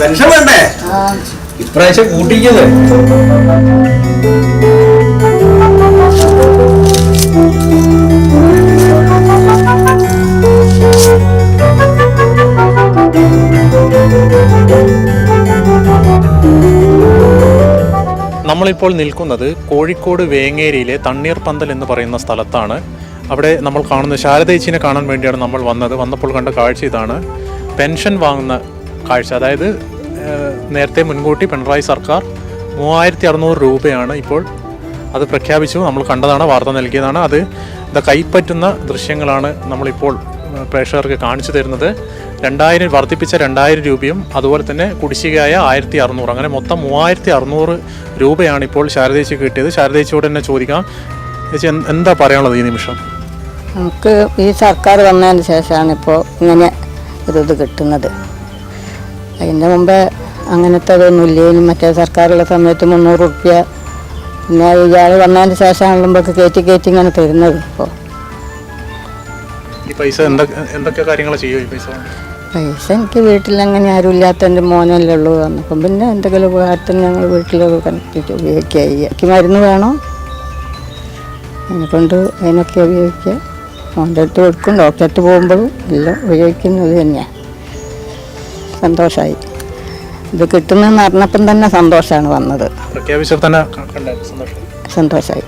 Pension വേണ്ടേ ഇപ്രാവശ്യം കൂട്ടിക്കുന്നത് നമ്മളിപ്പോൾ നിൽക്കുന്നത് കോഴിക്കോട് വേങ്ങേരിയിലെ തണ്ണീർ പന്തൽ എന്ന് പറയുന്ന സ്ഥലത്താണ്. അവിടെ നമ്മൾ കാണുന്ന ശാരദേച്ചിനെ കാണാൻ വേണ്ടിയാണ് നമ്മൾ വന്നത്. വന്നപ്പോൾ കണ്ട കാഴ്ച ഇതാണ്. പെൻഷൻ വാങ്ങുന്ന കാഴ്ച. അതായത് നേരത്തെ മുൻകൂട്ടി പിണറായി സർക്കാർ മൂവായിരത്തി അറുന്നൂറ് രൂപയാണ് ഇപ്പോൾ അത് പ്രഖ്യാപിച്ചു. നമ്മൾ കണ്ടതാണ് വാർത്ത നൽകിയതാണ്. അത് ഇത് കൈപ്പറ്റുന്ന ദൃശ്യങ്ങളാണ് നമ്മളിപ്പോൾ പ്രേക്ഷകർക്ക് കാണിച്ചു തരുന്നത്. രണ്ടായിരം വർദ്ധിപ്പിച്ച രണ്ടായിരം രൂപയും അതുപോലെ തന്നെ കുടിശ്ശികയായ ആയിരത്തി അറുന്നൂറ് അങ്ങനെ മൊത്തം മൂവായിരത്തി അറുന്നൂറ് രൂപയാണ് ഇപ്പോൾ ശാരദേച്ചി കിട്ടിയത്. ശാരദേച്ചിയോട് തന്നെ ചോദിക്കാം. ചേച്ചി എന്താ പറയാനുള്ളത് ഈ നിമിഷം? നമുക്ക് ഈ സർക്കാർ വന്നതിന് ശേഷമാണ് ഇപ്പോൾ ഇങ്ങനെ ഒരു ഇത് കിട്ടുന്നത്. അതിന്റെ മുമ്പ് അങ്ങനത്തെ അതൊന്നും ഇല്ലേനും മറ്റേ സർക്കാരുള്ള സമയത്ത് മുന്നൂറ് റുപ്യ. പിന്നെ ഇയാൾ വന്നതിന് ശേഷമാണല്ലോ നമുക്ക് കയറ്റി കയറ്റി ഇങ്ങനെ തരുന്നത് ഇപ്പോൾ ഈ പൈസ എന്തൊക്കെ കാര്യങ്ങൾ ചെയ്യും ഈ പൈസ? പൈസ എനിക്ക് വീട്ടിൽ അങ്ങനെ ആരും ഇല്ലാത്ത എന്റെ മോനല്ലേ ഉള്ളൂ. വന്നപ്പം പിന്നെ എന്തെങ്കിലും ഉപകാരത്തിന് ഞങ്ങൾ വീട്ടിലൊക്കെ കണക്റ്റിട്ട് ഉപയോഗിക്കുക ഇയാൾക്ക് മരുന്ന് വേണോ? അതിനെക്കൊണ്ട് അതിനൊക്കെ ഉപയോഗിക്കുക മോന്റെ അടുത്ത് കൊടുക്കും. ഡോക്ടറെ അടുത്ത് പോകുമ്പോഴും എല്ലാം ഉപയോഗിക്കുന്നത് തന്നെയാണ് സന്തോഷമായി ഇത് കിട്ടുന്നതെന്ന് അറിഞ്ഞപ്പം തന്നെ സന്തോഷമാണ് വന്നത്. പ്രഖ്യാപിച്ചപ്പോൾ തന്നെ സന്തോഷമായി